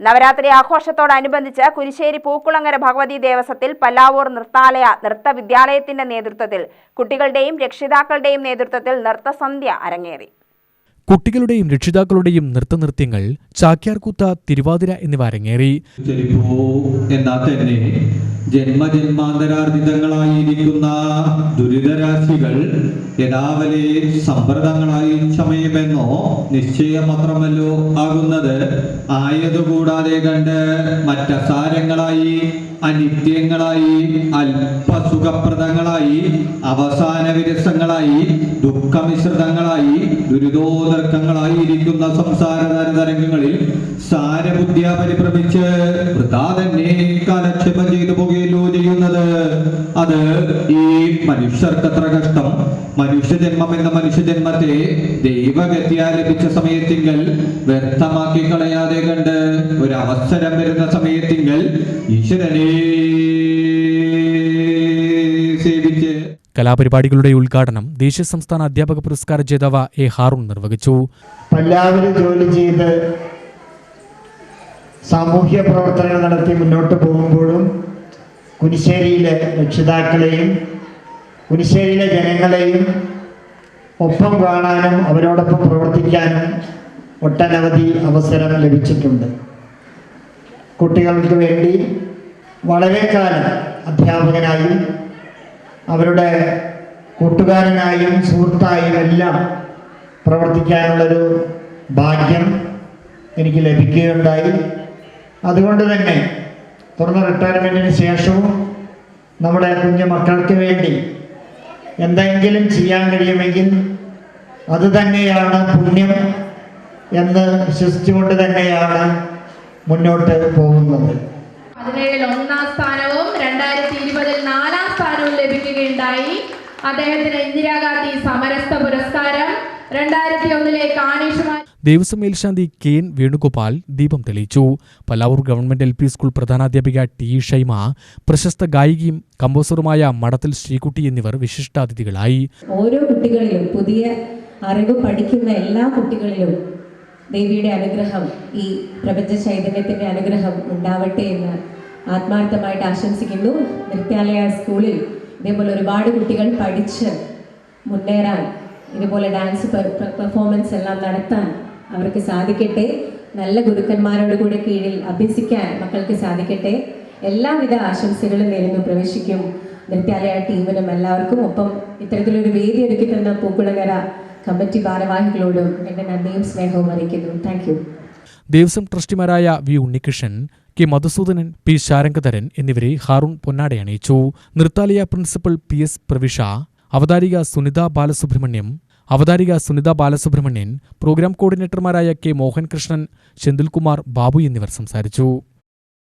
നവരാത്രി ആഘോഷത്തോടനുബന്ധിച്ച് കുരിശ്ശേരി പൂക്കുളങ്ങര ഭഗവതി ദേവസ്വത്തിൽ പല്ലാവൂർ നൃത്താലയ നൃത്ത വിദ്യാലയത്തിന്റെ നേതൃത്വത്തിൽ കുട്ടികളുടെയും രക്ഷിതാക്കളുടെയും നേതൃത്വത്തിൽ നൃത്തസന്ധ്യ അരങ്ങേറി. കുട്ടികളുടെയും രക്ഷിതാക്കളുടെയും നൃത്തനൃത്യങ്ങൾ ചാക്യാർകൂത്ത തിരുവാതിര എന്നിവ അരങ്ങേറി. തന്നെ ജന്മജന്മാന്തരാർജിതങ്ങളായിരിക്കുന്ന ദുരിതരാശികൾ യഥാവലെ സമ്പ്രദങ്ങളായി ക്ഷമയമെന്നോ നിശ്ചയമാത്രമല്ലോ ആകുന്നത് ആയതുകൂടാതെ കണ്ട് മറ്റസാരങ്ങളായി അനിത്യങ്ങളായി അല്പസുഖപ്രദങ്ങളായി അവസാന വിരസങ്ങളായി ദുഃഖമിശ്രിതങ്ങളായി ദുരിതോദർക്കങ്ങളായി ഇരിക്കുന്ന സംസാര തരംഗങ്ങളിൽ സാരബുദ്ധിയ പരിഭ്രമിച്ച് വൃതാ തന്നെ കാലക്ഷേപം ചെയ്തു പോകുകയല്ലോ ചെയ്യുന്നത് അത് ഈ മനുഷ്യർക്കത്ര കഷ്ടം. മനുഷ്യജന്മം എന്ന മനുഷ്യജന്മത്തെ ദൈവഗത്യ ലഭിച്ച സമയത്തിങ്കൽ വ്യർത്ഥമാക്കി കളയാതെ കണ്ട് ഒരു അവസരം വരുന്ന സമയത്തിങ്കൽ ഈശ്വരനെ സേവിച്ച് കലാപരിപാടികളുടെ ഉദ്ഘാടനം ദേശീയ സംസ്ഥാന അധ്യാപക പുരസ്കാര ജേതാവ് എ ഹാറൂൺ നിർവഹിച്ചു. എല്ലാവരും ജോലി ചെയ്ത് സാമൂഹ്യ പ്രവർത്തനങ്ങൾ നടത്തി മുന്നോട്ട് പോകുമ്പോഴും കുനിശ്ശേരിയിലെ രക്ഷിതാക്കളെയും കുനിശ്ശേരിയിലെ ജനങ്ങളെയും ഒപ്പം കാണാനും അവരോടൊപ്പം പ്രവർത്തിക്കാനും ഒട്ടനവധി അവസരം ലഭിച്ചിട്ടുണ്ട്. കുട്ടികൾക്ക് വേണ്ടി വളരെ കാലം അധ്യാപകനായും അവരുടെ കൂട്ടുകാരനായും സുഹൃത്തായും എല്ലാം പ്രവർത്തിക്കാനുള്ളൊരു ഭാഗ്യം എനിക്ക് ലഭിക്കുകയുണ്ടായി. അതുകൊണ്ട് തന്നെ തുറന്ന റിട്ടയർമെന്റിന് ശേഷവും നമ്മുടെ കുഞ്ഞു മക്കൾക്ക് വേണ്ടി എന്തെങ്കിലും ചെയ്യാൻ കഴിയുമെങ്കിൽ അത് തന്നെയാണ് പുണ്യം എന്ന് വിശ്വസിച്ചുകൊണ്ട് തന്നെയാണ് മുന്നോട്ട് പോകുന്നത്. ഒന്നാം സ്ഥാനവും രണ്ടായിരത്തി ഇരുപതിൽ നാലാം സ്ഥാനവും ലഭിക്കുകയുണ്ടായി. അദ്ദേഹത്തിന് ഇന്ദിരാഗാന്ധി സമരസ്ഥ പുരസ്കാരം രണ്ടായിരത്തി ഒന്നിലെ കാനീഷുമാർ ദേവസ്വം മേൽശാന്തി കെ എൻ വേണുഗോപാൽ ദീപം തെളിയിച്ചു. Palavoor government L P school പ്രധാനാധ്യാപിക T Shaima പ്രശസ്ത ഗായികയും കമ്പോസറുമായ മടത്തിൽ ശ്രീകുട്ടി എന്നിവർ വിശിഷ്ടാതിഥികളായി. ഓരോ കുട്ടികളിലും പുതിയ അറിവ് പഠിക്കുന്ന എല്ലാ കുട്ടികളിലും ദേവിയുടെ അനുഗ്രഹം ഈ പ്രപഞ്ച ചൈതന്യത്തിന്റെ അനുഗ്രഹം ഉണ്ടാവട്ടെ എന്ന് ആത്മാർത്ഥമായിട്ട് ആശംസിക്കുന്നു. നൃത്യാലയ സ്കൂളിൽ ഇതേപോലെ ഒരുപാട് കുട്ടികൾ പഠിച്ച് മുന്നേറാൻ ഇതുപോലെ ഡാൻസ് പെർഫോമൻസ് എല്ലാം നടത്താൻ അവർക്ക് സാധിക്കട്ടെ. നല്ല ഗുരുക്കന്മാരോട് കൂടെ കീഴിൽ അഭ്യസിക്കാൻ മക്കൾക്ക് സാധിക്കട്ടെ. എല്ലാവിധ ആശംസകളും നേരുന്നു. പ്രവേശിക്കും. നൃത്യാലയ ടീമിനും എല്ലാവർക്കും. ഒപ്പം ഇത്തരത്തിലൊരു വേദി ഒരുക്കി തന്ന പൂക്കുളങ്ങര കമ്മിറ്റി ഭാരവാഹികളോടും എന്റെ നന്ദിയും സ്നേഹവും അറിയിക്കുന്നു. Thank you Devaswom ട്രസ്റ്റിമാരായ V Unnikrishnan K Madhusoodanan P Sarangadharan എന്നിവരെ ഹാറൂൺ പൊന്നാടെ അണിയിച്ചു. Nrithalaya principal P S Pravisha അവതാരിക Sunitha Balasubramaniam അവതാരിക സുനിത ബാലസുബ്രഹ്മണ്യൻ പ്രോഗ്രാം കോർഡിനേറ്റർമാരായ കെ മോഹൻകൃഷ്ണൻ ചെന്തിൽകുമാർ ബാബു എന്നിവർ സംസാരിച്ചു.